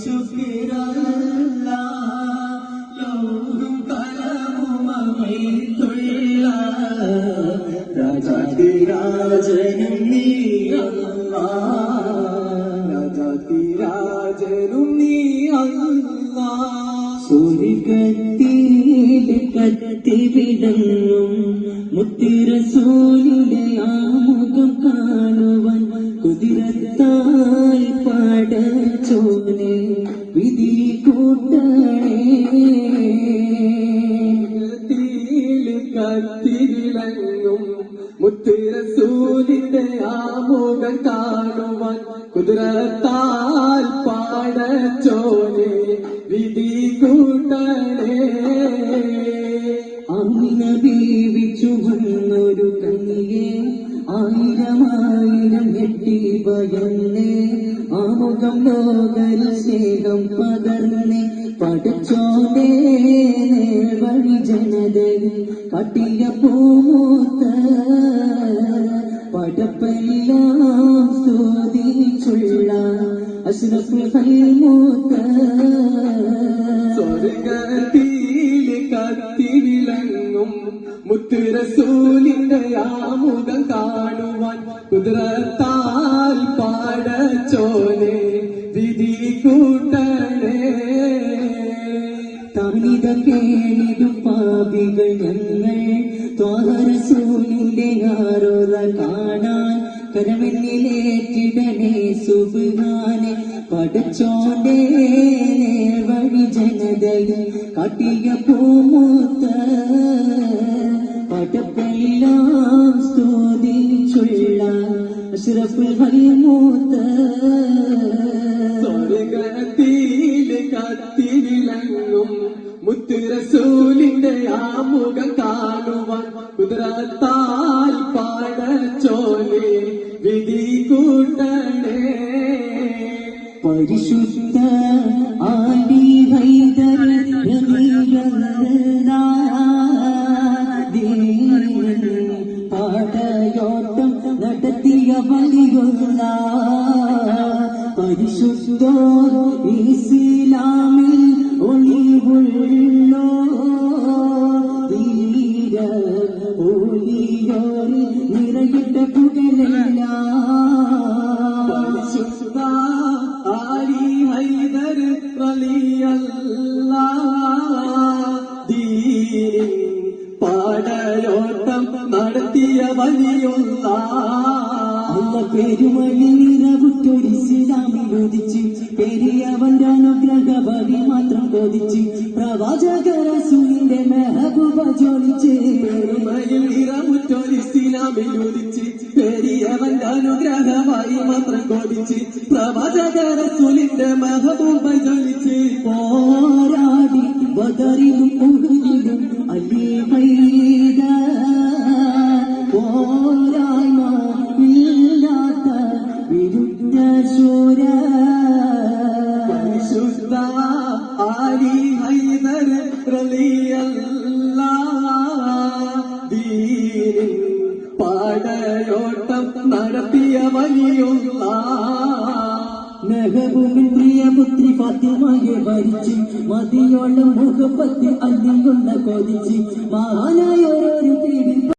ശുക്രല്ല ലോകം കലമുമൈത്തുള്ള രാജാതിരാജനും നീ അല്ലാ രാജാതിരാജനും നീ അല്ലാ സൂര്യകത്തിൽ കത്തിവിടങ്ങും മുത്തിരസൂലിന്റെ ആമുഖം കാണുവാൻ കുതിരത്തായി പാടച്ചോനെ വിധി കൂട്ടണേ കത്തിരിളങ്ങും മുത്തിരസൂലിന്റെ ആമുഖം കാണുവാൻ കുതിരത്താൽ പാടച്ചോനെ വിധി കൂട്ടണേ അമിന ബീവിച്ചു വന്നൊരു കനിയെ ആയിരമായിരം എട്ടി ഭയന്നേ ആമുഖം ലോകൽ സ്നേഹം പകർന്നേ പഠിച്ചോണ്ടേ വഴി ജനതയിൽ പട്ടിക പൂമൂത്ത പടപ്പെല്ലാം സ്തുതിച്ചുള്ള അഷ്റഫുൽ ഹൽമൂത്ത. കത്തി മുത്തുരസൂലിന്റെ ആമുഖം കാണുവാൻ കുതിരത്താൽ കേണിടും പാപികൾ ഞങ്ങൾ ത്വാഹരസൂലിന്റെ ആരോധ കാണാൻ കരമെന്നിലേറ്റിടനെ സുബാനെ പടച്ചോണ്ടേ വഴി ജനതയിൽ കാട്ടിയ പൂമൂത്ത പടപ്പെല്ലാം സ്തുതിച്ചുള്ള അഷ്റഫുൽ ഹൽമൂത്ത. സ്വർഗത്തിൽ കത്തിവിളങ്ങും മുത്തുരസൂലിന്റെ ആമുഖം കാണുവാൻ കുതിരത്താൽ പാടച്ചോലെ വിധി കൂട്ടണേ. പരിശുദ്ധ ആടി ഹൈദർ പാടയോട്ടം നടത്തിയ വലിയുള്ള പരിശുദ്ധ ഇസ്ലാമിൽ നടത്തിയ വലിയൊന്ന അല്ല പെരുമഴി നിറവിട്ടൊരു ഇസ്ലാമിൽ ഉദിച്ച് പെരിയവന്റെ അനുഗ്രഹവതി മാത്രം കൊതിച്ച് പ്രവാചകരസുവിന്റെ മെഹബൂബ ജോലിച്ച് പെരുമയിൽ നിറമുറ്റൊരു ഇസ്ലാമിൽ ബോധിച്ച് പെരിയവന്റെ അനുഗ്രഹമായി മാത്രം കൊതിച്ച് പ്രവാചകരസുലിന്റെ മെഹബൂബ ജോലിച്ച് പോരാടി ബദറിലും അല്ലേ പോരായ്മ ഇല്ലാത്ത വിരുദ്ധ പരിശുദ്ധ ആലി ഹൈദർ റളിയല്ലാ ദീനിൻ പാടയോട്ടം നടത്തിയ വലിയുള്ള. മെഹബൂബിൻ പ്രിയപുത്രി ഫാത്തിമയെ ഭരിച്ച് മതിയോളം മുഖപ്പത്തി അല്ലിയുണ്ട കൊതിച്ച് മഹാനായ ഓരോരു പീഡിൽ